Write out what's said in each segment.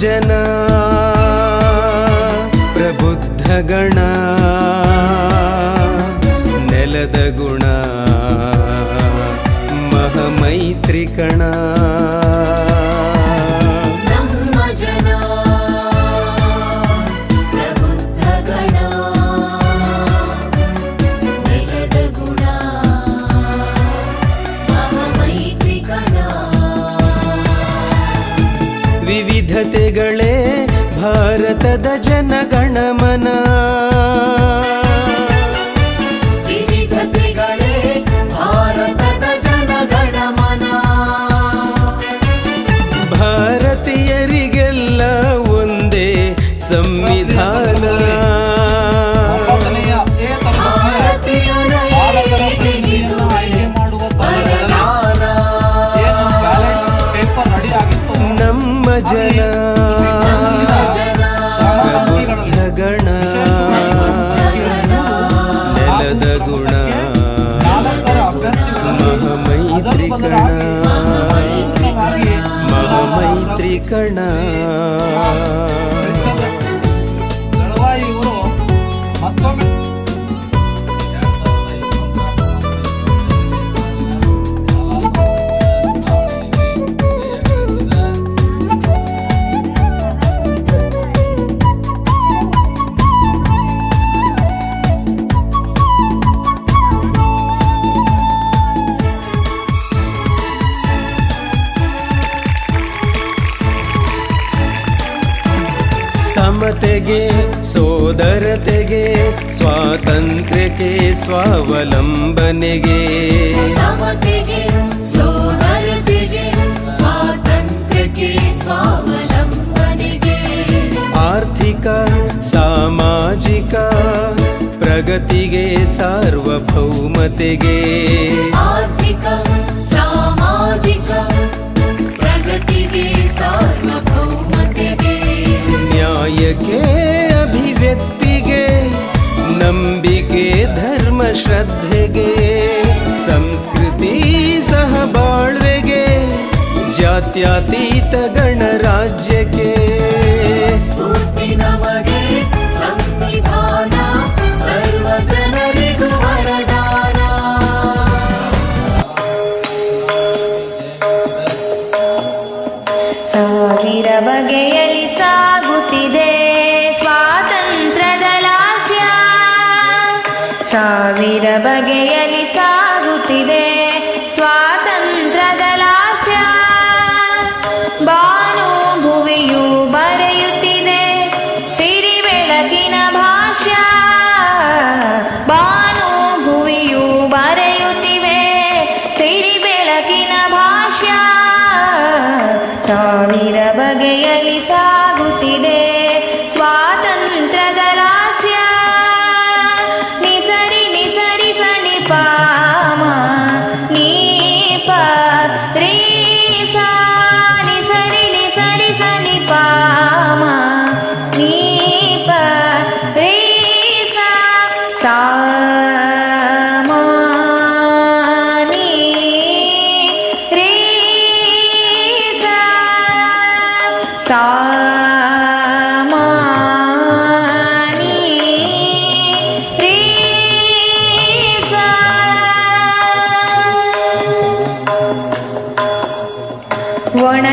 ಜನ ಪ್ರಬುದ್ಧ ಗಣ ನೆಲದ ಗುಣ ಮಹಮೈತ್ರಿಕಣ ವಿವಿಧತೆಗಳೇ ಭಾರತದ ಜನಗಣಮನ ವಿವಿಧತೆಗಳೇ ಭಾರತದ ಜನಗಣಮನ ಭಾರತೀಯರಿಗೆಲ್ಲ ಒಂದೇ ಸಂವಿಧಾನ. சாதிக்கணும் ಸ್ವಾತಂತ್ರ್ಯಕ್ಕೆ ಸ್ವಾವಲಂಬನೆಗೆ. ಆರ್ಥಿಕ ಸಾಮಾಜಿಕ ಪ್ರಗತಿಗೆ ಸಾರ್ವಭೌಮತೆಗೆ. ಆರ್ಥಿಕ ಸಾಮಾಜಿಕ ಪ್ರಗತಿಗೆ ಸಾರ್ವಭೌಮತೆಗೆ. ನ್ಯಾಯಕ್ಕೆ ಅಭಿವ್ಯಕ್ತಿಗೆ ನಂಬಿಕೆ ಧರ್ಮ ಶ್ರದ್ಧೆಗೆ ಸಂಸ್ಕೃತಿ ಸಹಬಾಳ್ವೆಗೆ ಜಾತ್ಯತೀತ ಗಣರಾಜ್ಯಕ್ಕೆ ಬೆಳಕಿನ ಭಾಷ್ಯ ಸಾವಿರ ಬಗೆಯಲ್ಲಿ ಸಾಗುತ್ತಿದೆ.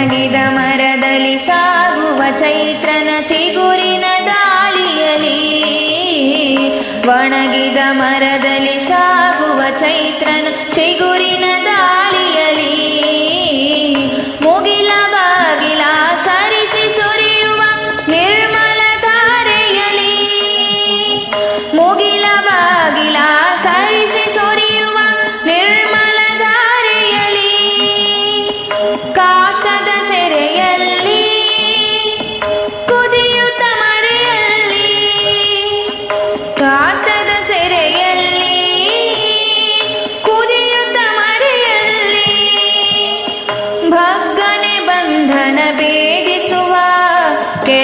ಒಣಗಿದ ಮರದಲ್ಲಿ ಸಾಗುವ ಚೈತ್ರನ ಚಿಗುರಿನ ದಾಳಿಯಲಿ ಒಣಗಿದ ಮರದಲ್ಲಿ ಸಾಗುವ ಚೈತ್ರನ ಚಿಗುರಿನ ದಾಳಿಯಲಿ ಮುಗಿಲ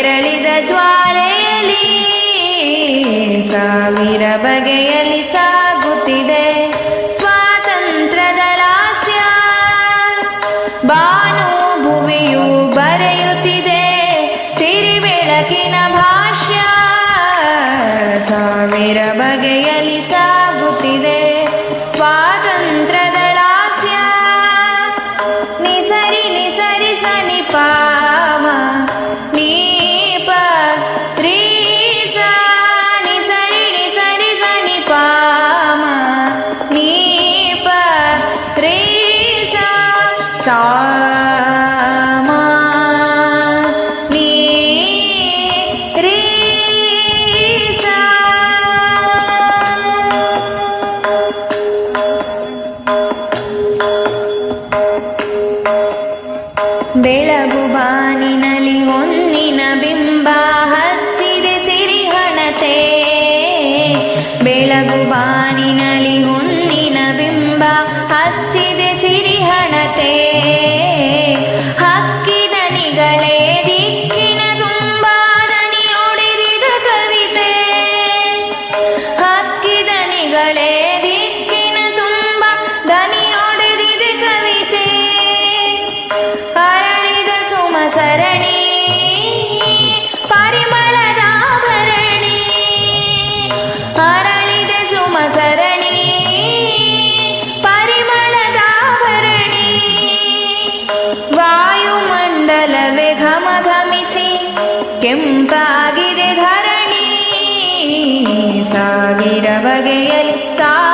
ಕೆರಳಿದ ಜ್ವಾಲೆಯಲ್ಲಿ ಸಾವಿರ ಬಗೆಯಲ್ಲಿ ಸಾಗುತ್ತಿದೆ ಸ್ವಾತಂತ್ರ್ಯದ ಲಾಸ್ಯ ಬಾನು ಭುವಿಯು ಬರೆಯುತ್ತಿದೆ ಸಿರಿ ಬೆಳಕಿನ ಭಾಷ್ಯ. ಸಾವಿರ ಬಗೆಯ ಬೆಳಗು ಕೆಂಪಾಗಿದೆ ಧರಣಿ ಸಾವಿರ ಬಗೆಯಲ್ಲಿ ಸಾಗು